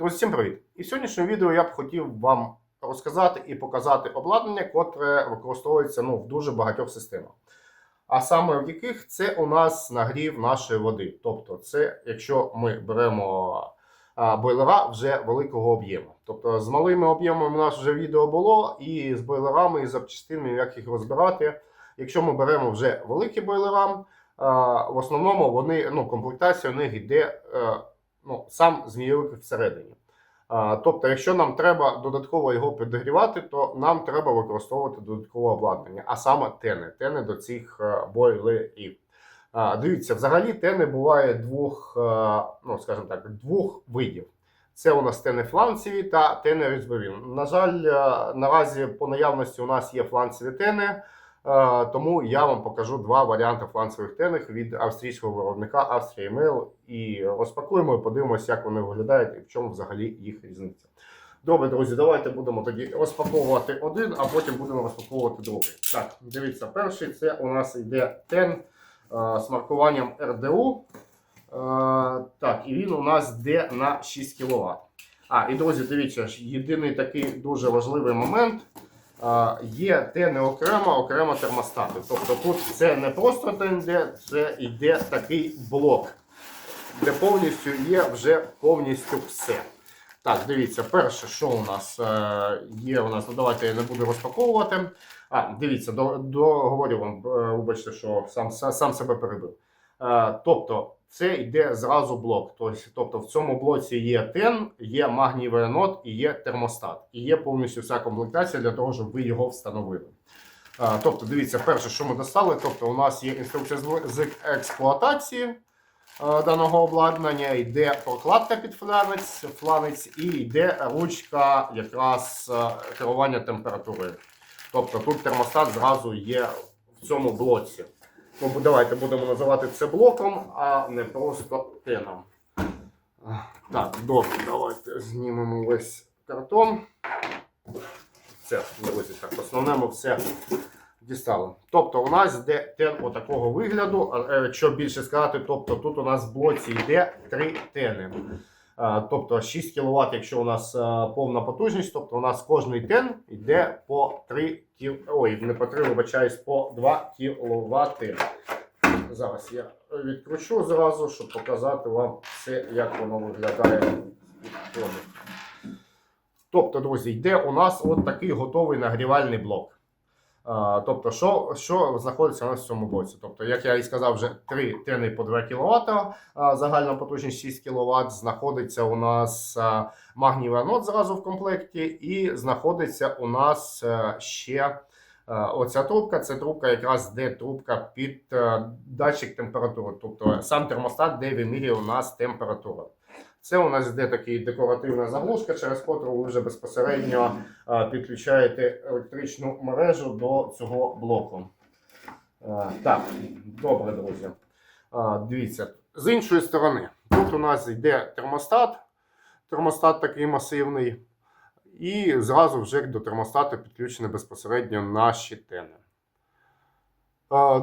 Друзі, всім привіт! І в сьогоднішньому відео я б хотів вам розказати і показати обладнання, котре використовується ну, в дуже багатьох системах. А саме в яких це у нас нагрів нашої води. Тобто, це якщо ми беремо бойлера вже великого об'єму. Тобто з малими об'ємами у нас вже відео було, і з бойлерами, і запчастинами, як їх розбирати. Якщо ми беремо вже великі бойлера, в основному вони, ну, комплектація у них йде е, ну, сам змійовик всередині. Тобто, якщо нам треба додатково його підігрівати, то нам треба використовувати додаткове обладнання, а саме тени, тени до цих е, бойлерів. Дивіться, взагалі тени буває двох, е, ну скажімо так, двох видів. Це у нас тени фланцеві та тени різьбові. На жаль, е, наразі по наявності у нас є фланцеві тени. Е, Тому я вам покажу два варіанти фланцевих тенів від австрійського виробника Австрія Mail і розпакуємо і подивимося, як вони виглядають і в чому взагалі їх різниця. Добре, друзі, давайте будемо тоді розпаковувати один, а потім будемо розпаковувати другий. Так, дивіться, перший це у нас йде тен е, з маркуванням РДУ. Е, так, і він у нас йде на 6 кВт. А, і друзі, дивіться, єдиний такий дуже важливий момент. Є тени окремо, окремо термостати. Тобто тут це не просто йде, це йде такий блок, де повністю є вже повністю все. Так, дивіться, перше, що у нас е, є у нас, ну давайте я не буду розпаковувати. А, дивіться, до, договорю вам, е, вибачте, що сам, сам себе перебив. Е, тобто, це йде зразу блок. Тобто, тобто в цьому блоці є тен, є магнієвий анод і є термостат. І є повністю вся комплектація для того, щоб ви його встановили. Тобто, дивіться, перше, що ми достали, тобто у нас є інструкція з- експлуатації даного обладнання, йде прокладка під фланець, фланець і йде ручка якраз керування температурою. Тобто тут термостат зразу є в цьому блоці. Ну, давайте будемо називати це блоком, а не просто теном. Так, добре, давайте знімемо весь картон. Це, друзі, так, основне ми все дістали. Тобто у нас йде тен отакого вигляду. А, е, Що більше сказати, тобто тут у нас в блоці йде три тени. Е, Тобто 6 кВт, якщо у нас е, повна потужність, тобто у нас кожний тен йде по 3 кіл... Ой, не по 3, вибачаюсь, по 2 кВт. Зараз я відкручу зразу, щоб показати вам все, як воно виглядає. Тобто, друзі, йде у нас от такий готовий нагрівальний блок. Тобто, що, що знаходиться у нас в цьому блоці? Тобто, як я і сказав, вже 3 тени по 2 кВт, загальна потужність 6 кВт, знаходиться у нас а, магнієвий анод зразу в комплекті, і знаходиться у нас е, ще е, оця трубка. Це трубка, якраз де трубка під е, датчик температури, тобто сам термостат, де вимірює у нас температуру. Це у нас йде такий декоративна заглушка, через котру ви вже безпосередньо підключаєте електричну мережу до цього блоку. Так, добре, друзі. Дивіться, з іншої сторони, тут у нас йде термостат, термостат такий масивний, і зразу вже до термостату підключені безпосередньо наші тени.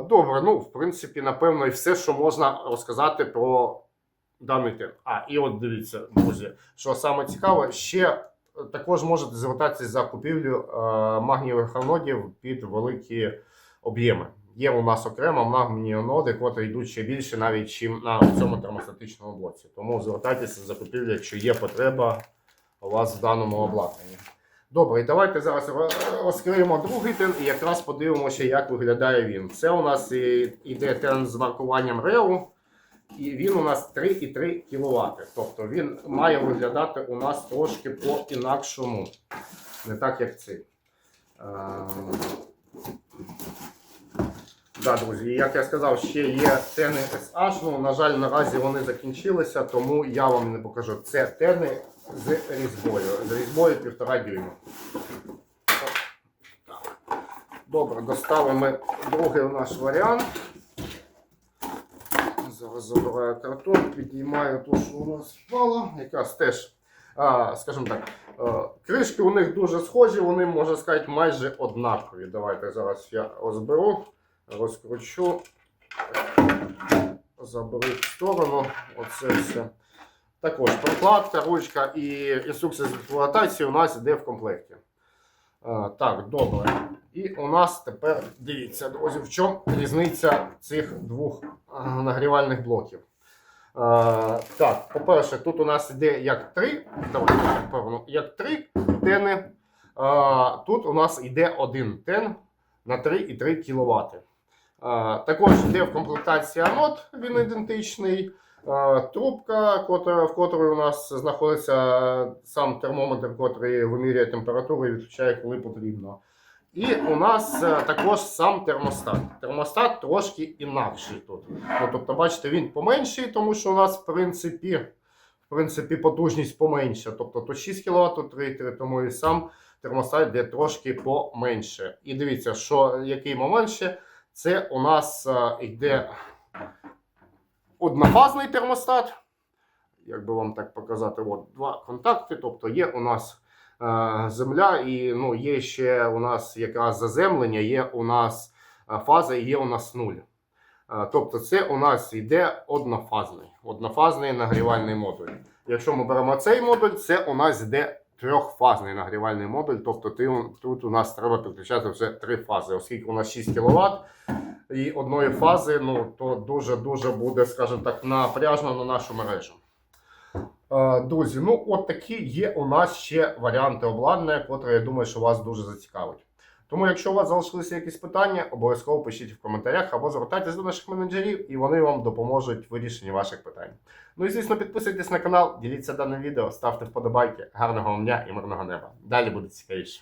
Добре, ну, в принципі, напевно, і все, що можна розказати про даний тен. А, і от дивіться, друзі, що саме цікаве, ще е, також можете звертатися за купівлю е, магнієвих анодів під великі об'єми. Є у нас окремо магнієві аноди, котрі йдуть ще більше, навіть чим на цьому термостатичному блоці. Тому звертайтеся за купівлю, якщо є потреба у вас в даному обладнанні. Добре, давайте зараз розкриємо другий тен і якраз подивимося, як виглядає він. Це у нас іде тен з маркуванням REU. І він у нас 3,3 кВт. Тобто він має виглядати у нас трошки по-інакшому. Не так, як цей. Ем, Да, друзі, як я сказав, ще є тени SH. Ну, на жаль, наразі вони закінчилися, тому я вам не покажу. Це тени з різьбою. З різьбою 1,5 дюйма. Добре, доставимо другий наш варіант. Зараз забираю картон, підіймаю ту, що у нас впало, якраз теж, скажімо так, кришки у них дуже схожі, вони, можна сказати, майже однакові. Давайте зараз я розберу, розкручу, заберу в сторону. Оце все. Також прокладка, ручка і інструкція з експлуатації у нас йде в комплекті. Е, Так, добре. І у нас тепер дивіться, друзі, в чому різниця цих двох е, нагрівальних блоків. Е, Так, по-перше, тут у нас йде як три, давайте поверну, як три тени. Тут у нас йде один тен на 3,3 кВт. Також йде в комплектації анод, він ідентичний. Трубка, в котрій у нас знаходиться сам термометр, який вимірює температуру і відключає, коли потрібно. І у нас е, також сам термостат. Термостат трошки інакший тут. Ну, тобто, бачите, він поменший, тому що у нас в принципі, в принципі потужність поменша. Тобто тут 6 кВт, тут 3,3, тому і сам термостат йде трошки поменше. І дивіться, що який момент ще, це у нас е, йде однофазний термостат. Як би вам так показати, от два контакти. Тобто є у нас е, земля, і ну, є ще у нас якраз заземлення, є у нас е, фаза і є у нас нуль. Е, тобто, це у нас йде однофазний, однофазний нагрівальний модуль. Якщо ми беремо цей модуль, це у нас йде трьохфазний нагрівальний модуль. Тобто ти- тут у нас треба підключати вже три фази, оскільки у нас 6 кВт і одної фази, ну то дуже-дуже буде, скажімо так, напряжно на нашу мережу. Е, Друзі, ну от такі є у нас ще варіанти обладнання, котрі я думаю, що вас дуже зацікавить. Тому, якщо у вас залишилися якісь питання, обов'язково пишіть в коментарях або звертайтесь до наших менеджерів, і вони вам допоможуть в вирішенні ваших питань. Ну і звісно, підписуйтесь на канал, діліться даним відео, ставте вподобайки. Гарного вам дня і мирного неба. Далі буде цікавіше.